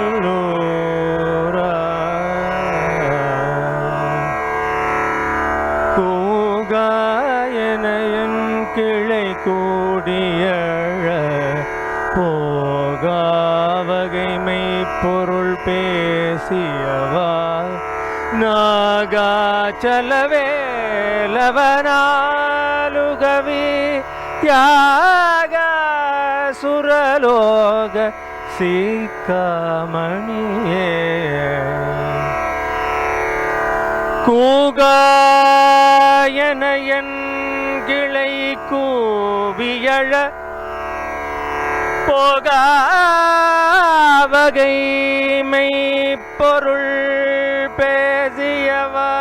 நல்லூரா கூகாயனையன் கிளை கூடியழ போகாவகைமை பொருள் பேசியவா நாகாச்சலவேலவனாலுகவி தியாக சுரலோக சீக்காமணியே கூகாயன என் கிளை கூவியழ போகாவகைமை பொருள் பேசியவா.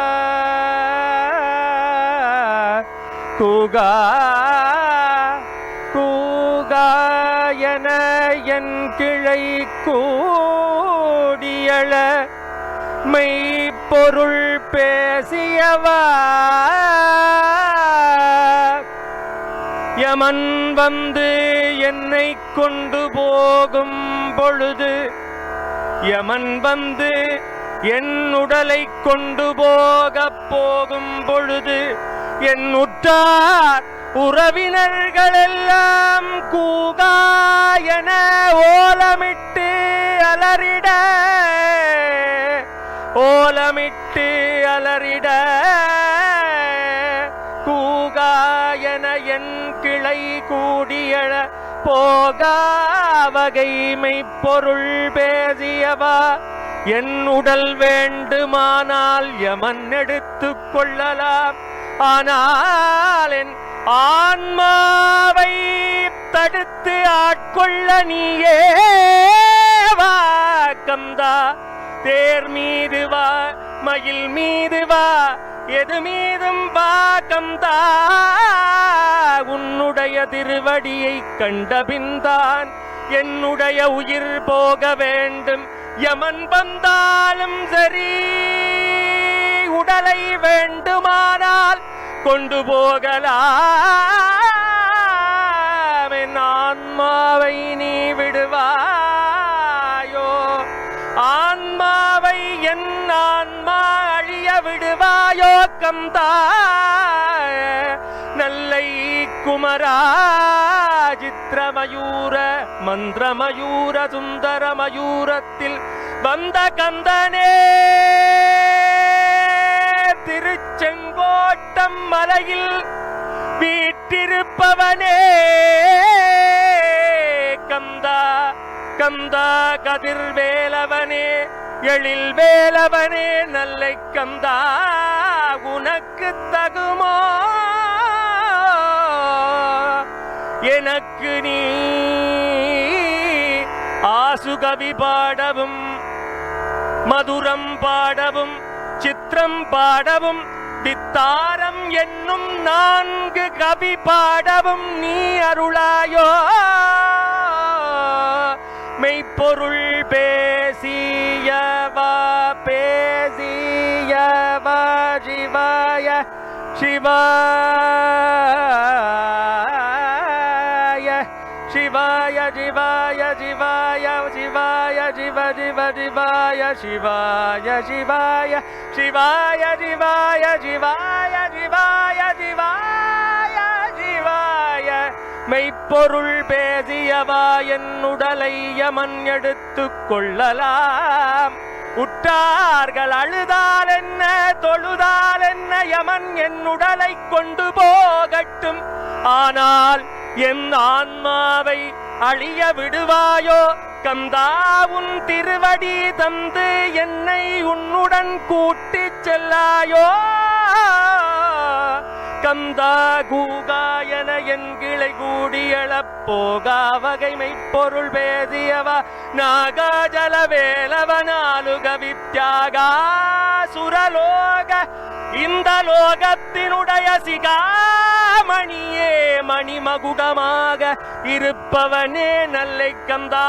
கூகா கூகாயன என் கிளை கூடியள மெய்ப்பொருள் பேசியவா. யமன் வந்து என்னை கொண்டு போகும் பொழுது யமன் வந்து என் உடலை கொண்டு போகப் போகும் பொழுது என் உற்றார் உறவினர்களெல்லாம் கூகாயன ஓலமிட்டு அலறிட. ஓலமிட்டு அலறிட. கூகாயன என் கிளை கூடியழ போகா வகைமை பொருள் பேசியவா. என் உடல் வேண்டுமானால் யமன் எடுத்து கொள்ளலாம். ஆனால் என் ஆன்மாவை தடுத்து ஆட்கொள்ள நீயே வாக்கம்தா தேர் மீது வா மயில் மீது வா எது மீதும் வாக்கம்தா உன்னுடைய திருவடியை கண்டபின்தான் என்னுடைய உயிர் போக வேண்டும். யமன் வந்தாலும் சரி உடலை வேண்டுமானால் கொண்டு போகலாம். என் ஆன்மாவை நீ விடுவாயோ? ஆன்மாவை என் ஆன்மா அழிய விடுவாயோ கந்தா நல்லை குமரா சித்திரமயூர மந்திரமயூர சுந்தரமயூரத்தில் வந்த கந்தனே. மலையில் வீட்டிருப்பவனே. கந்தா கந்தா கதிர்வேலவனே எழில் வேலவனே நல்லை கந்தா உனக்கு தகுமோ? எனக்கு நீ ஆசுகவி பாடவும் மதுரம் பாடவும் சித்திரம் பாடவும் வித்தாரம் என்னும் நான்கு கவி பாடவும் நீ அருளாயோ. மெய்ப்பொருள் பேசியவா பேசியவா சிவாய சிவா. சிவாய சிவாய சிவ சிவ சிவாய சிவாய சிவாய சிவாய சிவாய சிவாய சிவாய சிவாய சிவாய மெய்ப்பொருள் பேசியவா என் உடலை யமன் எடுத்துக் கொள்ளலாம் உற்றார்கள் அழுதால் என்ன தொழுதால் என்ன யமன் என் உடலை கொண்டு போகட்டும் ஆனால் என் ஆன்மாவை அழிய விடுவாயோ? கந்தா உன் திருவடி தந்து என்னை உன்னுடன் கூட்டிச் செல்லாயோ? கந்தா கூகாயன என் கிளை கூடியளப் போகா வகைமை பொருள் பேதியவா? நாகாஜல வேலவனாலுக வித்யாகா சுரலோக இந்த லோகத்தினுடைய சிகாமணிய மணிமகுடமாக இருப்பவனே நல்லை கந்தா